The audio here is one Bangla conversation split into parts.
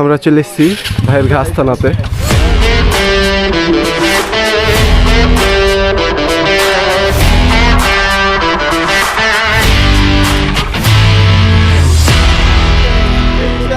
আমরা চলে এসেছি ভাইয়ের ঘাস থানাতে।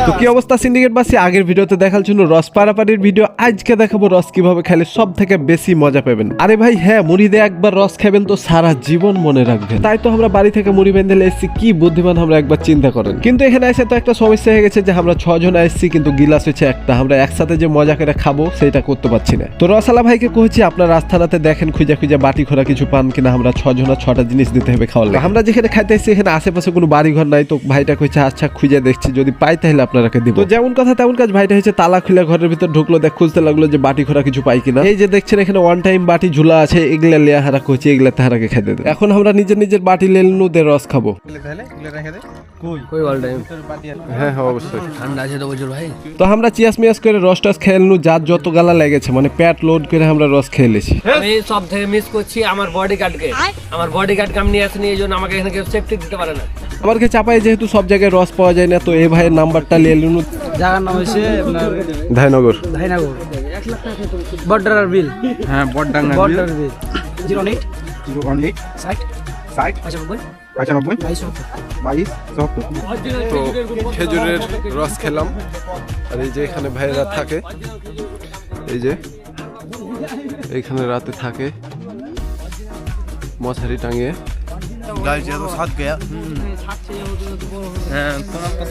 তো কি অবস্থা সিন্ডিকেট বাসী? আগের ভিডিওতে দেখার জন্য রস পারাপারির ভিডিও আজকে দেখাবো রস কীভাবে খেলে সব থেকে বেশি মজা পাবেন। আরে ভাই হ্যাঁ মুড়ি দিয়ে একবার রস খাবেন তো সারা জীবন মনে রাখবেন। তাই তো আমরা বাড়ি থেকে মুড়ি বেঁধে এসেছি কি বুদ্ধিমান আমরা একবার চিন্তা করেন। কিন্তু এখানে এসে তো একটা সমস্যা হয়ে গেছে যে আমরা ছজন এসেছি কিন্তু গিলাস হয়েছে একটা। আমরা একসাথে যে মজা করে খাব সেটা করতে পারছি না। তো রসালা ভাইকে কইছি আপনার রাস্তানাতে দেখেন খুঁজে খুঁজে বাটি খোরা কিছু পান কিনা আমরা ছজনা ছটা জিনিস দিতে হবে খাওয়ার লাগে। আমরা যেখানে খাইতে এসেছি এখানে আশেপাশে কোনো বাড়ি ঘর নাই তো ভাইটা কইছে আচ্ছা খুঁজে দেখছি যদি পাই তাহলে আপনারাকে দিব। তো যেমন কথা তেমন কাজ ভাইটা হয়েছে তালা খুলে ঘরের ভিতর ঢুকলো দেখ খুঁজতে লাগল যে বাটি খোরা কিছু পাই কিনা। এই যে দেখছেন এখানে ওয়ান টাইম বাটি ঝুলা আছে এগুলো লেয়া হারা করছে এগুলো তাহারাকে খেতে দেয় এখন আমরা নিজের নিজের বাটি লেনু দের রস খাব। হ্যাঁ, হ্যাঁ, তো আমরা চিয়াস মিয়াস করে রস টস খেয়ে যার যত গালা লেগেছে মানে প্যাট লোড করে আমরা রস খেয়ে নিয়েছি আমি সব থেকে মিস করছি আমার বডি গার্ডকে আমার বডি গার্ডকে আমি নিয়ে আসেনি এই জন্য আমাকে এখানে কেউ সেফটি দিতে পারে না। আমার কাছে চাপায় যেহেতু সব জায়গায় রস পাওয়া যায় না তো এই ভাইয়ের নাম্বারটা নিয়ে নিলু জায়গার নাম হচ্ছে আপনার ধাইনগর। ধাইনাগর। বর্ডার বিল। হ্যাঁ বডডাঙ্গা বর্ডার বিল। Zero eight zero one eight ষাট। ষাট। পঁচানব্বই। পঁচানব্বই। বাইশ বাইশ চুয়াত্তর তো খেজুরের রস খেলাম। আর এই যে এখানে ভাইয়েরা থাকে এই যে এইখানে রাতে থাকে। মশারি টাঙিয়ে। তো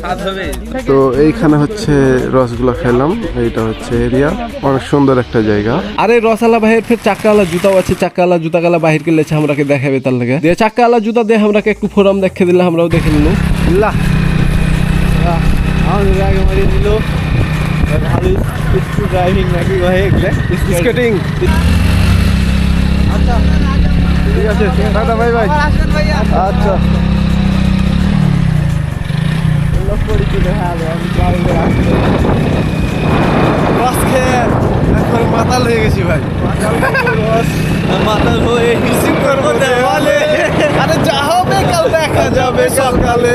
স্বাদ হবে। তো এইখানে হচ্ছে রসগুলা খেলাম এইটা হচ্ছে এরিয়া অনেক সুন্দর একটা জায়গা। আরে রসালা ভাইয়ের ফের চাকাওয়ালা জুতাও আছে চাকাওয়ালা জুতা গালা বাহির করলে আমরাকে দেখাবে তার লাগে। দিয়ে চাকাওয়ালা জুতা দিয়ে আমরাকে একটু ফোরাম দেখে দিলে আমরাও দেখে নিলাম আমাদের আগে মারিয়ে দিল। ভালো ড্রাইভিং নাকি ভাই স্কেটিং ঠিক আছে দাদা ভাই ভাই আচ্ছা। রস খেয়ে মাতাল হয়ে গেছি ভাই। মাতাল হয়ে হিসিব করব দেওয়ালে। আরে যা হবে কাল দেখা যাবে সকালে।